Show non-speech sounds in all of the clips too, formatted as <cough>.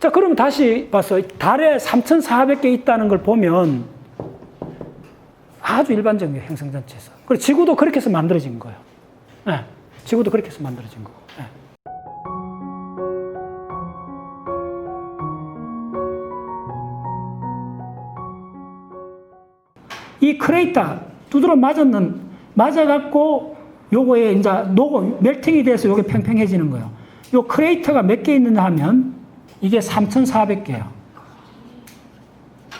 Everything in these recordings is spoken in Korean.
자, 그럼 다시 봤어. 달에 3,400개 있다는 걸 보면 아주 일반적인 거예요, 행성전체에서. 그리고 지구도 그렇게 해서 만들어진 거예요. 예, 지구도 그렇게 해서 만들어진 거고. 예. 이 크레이터 두드러 맞았는 맞아갖고 요거에 이제 녹음 멜팅이 돼서 요게 팽팽해지는 거예요. 요 크레이터가 몇 개 있느냐 하면 이게 3,400개예요.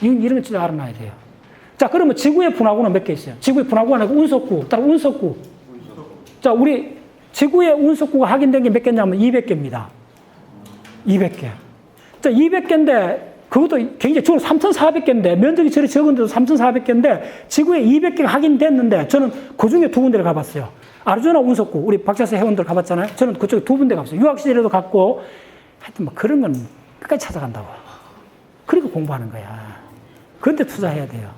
이런 이런 거 진짜 알아놔야 돼요. 자, 그러면 지구의 분화구는 몇 개 있어요? 지구의 분화구가 아니고 운석구, 따라 운석구. 자, 우리 지구의 운석구가 확인된 게 몇 개냐면 200개입니다. 200개. 자, 200개인데 그것도 굉장히 주로 3,400개인데 면적이 저리 적은데도 3,400개인데 지구에 200개가 확인됐는데 저는 그 중에 두 군데를 가봤어요. 아리조나 운석구 우리 박자세 회원들 가봤잖아요. 저는 그쪽에 두 군데 가봤어요. 유학 시절에도 갔고 하여튼 뭐 그런 건 끝까지 찾아간다고. 그리고 공부하는 거야. 그런데 투자해야 돼요.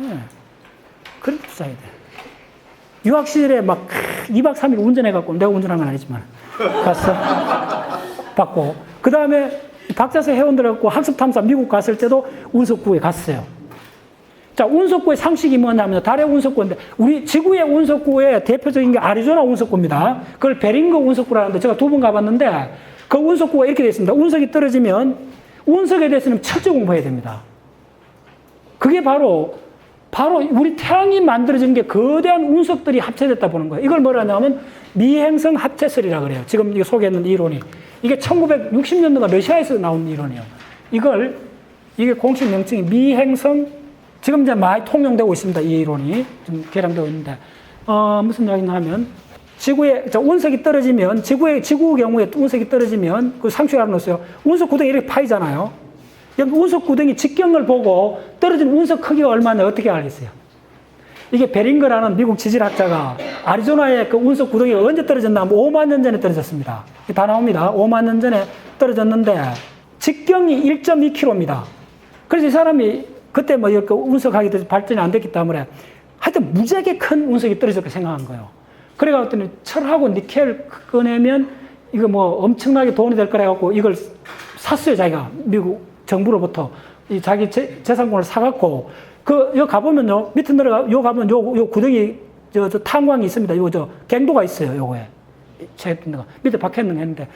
예. 그런데 투자해야 돼. 유학 시절에 막 2박 3일 운전해갖고 내가 운전한 건 아니지만 갔어. <laughs> 받고 그 다음에 박자세 회원들하고 학습 탐사 미국 갔을 때도 운석구에 갔어요. 자, 운석구의 상식이 뭐냐면 달의 운석구인데 우리 지구의 운석구의 대표적인 게 아리조나 운석구입니다. 그걸 베링거 운석구라는데 제가 두 번 가봤는데 그 운석구가 이렇게 되어 있습니다. 운석이 떨어지면 운석에 대해서는 철저 공부해야 됩니다. 그게 바로 바로 우리 태양이 만들어진 게 거대한 운석들이 합체됐다 보는 거예요. 이걸 뭐라 하냐면 미행성 합체설이라 그래요. 지금 이거 소개했는 이론이. 이게 1960년도가 러시아에서 나온 이론이에요. 이걸 이게 공식 명칭이 미행성 지금 이제 많이 통용되고 있습니다. 이 이론이 좀 개량되고 있는데 어, 무슨 이야기냐 하면 지구에 저 운석이 떨어지면 지구의 지구 경우에 운석이 떨어지면 그 상식을 알아놓았어요. 운석 구덩이 이렇게 파이잖아요. 운석 구덩이 직경을 보고 떨어진 운석 크기가 얼마냐 어떻게 알겠어요? 이게 베링거라는 미국 지질학자가 아리조나의 그 운석 구덩이가 언제 떨어졌나 하면 5만 년 전에 떨어졌습니다. 다 나옵니다. 5만 년 전에 떨어졌는데 직경이 1.2km입니다. 그래서 이 사람이 그때 뭐 이렇게 운석학이 더 발전이 안 됐기 때문에 하여튼 무지하게 큰 운석이 떨어졌다고 생각한 거예요. 그래가지고 철하고 니켈 꺼내면 이거 뭐 엄청나게 돈이 될 거라 갖고 이걸 샀어요 자기가 미국 정부로부터 이 자기 재, 재산권을 사갖고 그여 가보면요 밑에 내려가 요 가면 요, 요 구덩이 저, 저 탄광이 있습니다. 요 저 갱도가 있어요. 요거에 제가 밑에 박혔는 했는데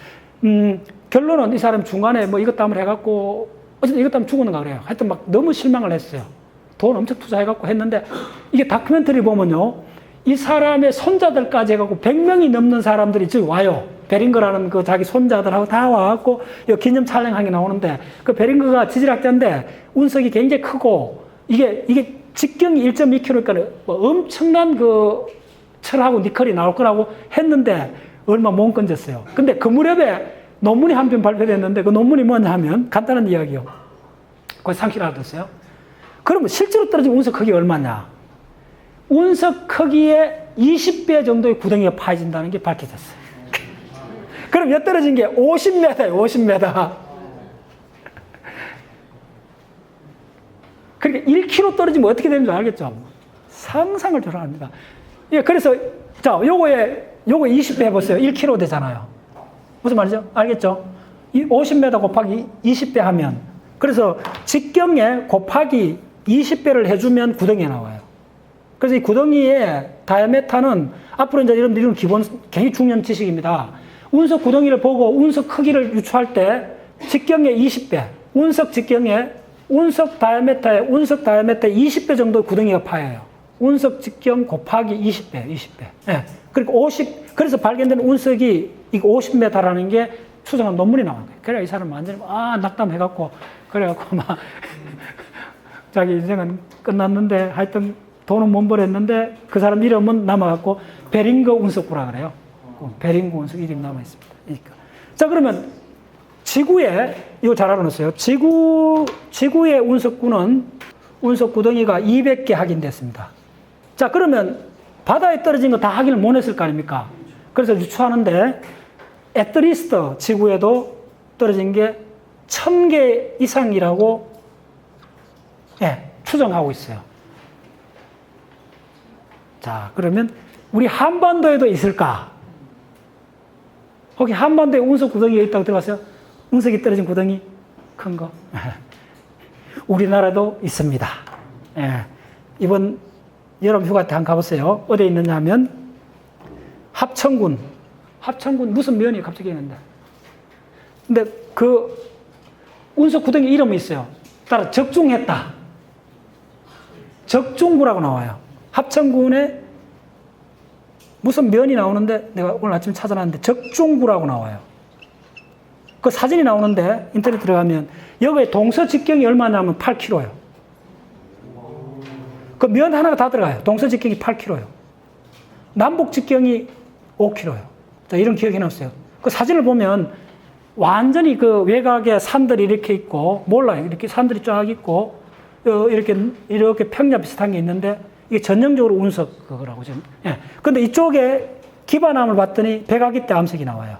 음 결론은 이 사람 중간에 뭐 이것 때문에 해갖고 어쨌든 이것 때문에 죽었는가 그래요. 하여튼 막 너무 실망을 했어요. 돈 엄청 투자해갖고 했는데 이게 다큐멘터리 보면요. 이 사람의 손자들까지 해갖고 100명이 넘는 사람들이 지금 와요. 베링거라는 그 자기 손자들하고 다 와갖고 이 기념 촬영하게 나오는데 그 베링거가 지질학자인데 운석이 굉장히 크고 이게, 이게 직경이 1.2km니까 뭐 엄청난 그 철하고 니켈이 나올 거라고 했는데 얼마 못 건졌어요. 근데 그 무렵에 논문이 한 편 발표됐는데 그 논문이 뭐냐 하면 간단한 이야기요. 거기 상식 알아들었어요? 그러면 실제로 떨어진 운석 크기 얼마냐? 운석 크기의 20배 정도의 구덩이가 파진다는 게 밝혀졌어요. <laughs> 그럼 몇 떨어진 게 50m예요, 50m. <laughs> 그러니까 1km 떨어지면 어떻게 되는지 알겠죠? 상상을 초월합니다. 예, 그래서, 자, 요거에, 요거 20배 해보세요. 1km 되잖아요. 무슨 말이죠? 알겠죠? 50m 곱하기 20배 하면, 그래서 직경에 곱하기 20배를 해주면 구덩이가 나와요. 그래서 이 구덩이의 다이아메타는 앞으로 이제 여러분들이 기본 굉장히 중요한 지식입니다. 운석 구덩이를 보고 운석 크기를 유추할 때 직경의 20배, 운석 직경의 운석 다이아메타의 운석 다이아메타의 20배 정도 구덩이가 파여요. 운석 직경 곱하기 20배, 20배. 예. 그리고 50, 그래서 발견된 운석이 이거 50m라는 게 추정한 논문이 나온 거예요. 그래, 이 사람 완전히, 아, 낙담해갖고, 그래갖고 막, <laughs> 자기 인생은 끝났는데, 하여튼 돈은 못 벌었는데, 그 사람 이름은 남아갖고, 베링거 운석구라 그래요. 그 베링거 운석 이름이 남아있습니다. 그러니까. 자, 그러면, 지구에, 이거 잘 알아놓으세요. 지구, 지구의 운석구는 운석 구덩이가 200개 확인됐습니다. 자, 그러면 바다에 떨어진 거 다 확인을 못 했을 거 아닙니까? 그래서 유추하는데, 에트리스트 지구에도 떨어진 게 1000개 이상이라고 예, 추정하고 있어요. 자, 그러면 우리 한반도에도 있을까? 거기 한반도에 운석 구덩이가 있다고 들어봤어요? 운석이 떨어진 구덩이? 큰 거. <laughs> 우리나라도 있습니다. 예. 이번 여름 휴가 때 한번 가보세요. 어디에 있느냐 하면 합천군. 합천군 무슨 면이 갑자기 있는데. 근데 그 운석 구덩이 이름이 있어요. 따라 적중했다. 적중구라고 나와요. 합천군에 무슨 면이 나오는데 내가 오늘 아침 찾아놨는데 적중구라고 나와요. 그 사진이 나오는데 인터넷 들어가면 여기에 동서 직경이 얼마냐면 8km예요. 그 면 하나가 다 들어가요. 동서 직경이 8km예요. 남북 직경이 5km예요. 자, 이런 기억이 해놨어요. 그 사진을 보면 완전히 그 외곽에 산들이 이렇게 있고 몰라요. 이렇게 산들이 쫙 있고 어, 이렇게 이렇게 평야 비슷한 게 있는데 이게 전형적으로 운석 그거라고 지금. 예. 근데 이쪽에 기반암을 봤더니 백악기 때 암석이 나와요.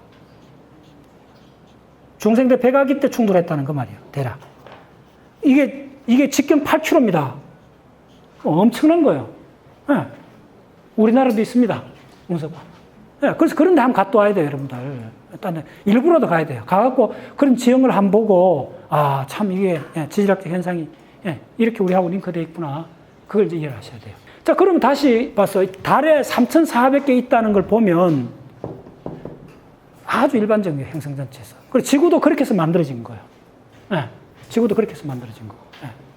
중생대 백악기 때 충돌했다는 그 말이에요. 대략. 이게 이게 직경 8km입니다. 엄청난 거예요. 예. 우리나라도 있습니다. 운석. 예. 그래서 그런 데 한번 갔다 와야 돼요, 여러분들. 일단 일부러도 가야 돼요. 가갖고 그런 지형을 한번 보고 아 참 이게 예, 지질학적 현상이 예, 이렇게 우리하고 링크되어 있구나. 그걸 이제 이해를 하셔야 돼요. 자, 그러면 다시 봐서 달에 3,400개 있다는 걸 보면 아주 일반적인 행성전체에서. 그리고 지구도 그렇게 해서 만들어진 거예요. 예, 지구도 그렇게 해서 만들어진 거고. 예.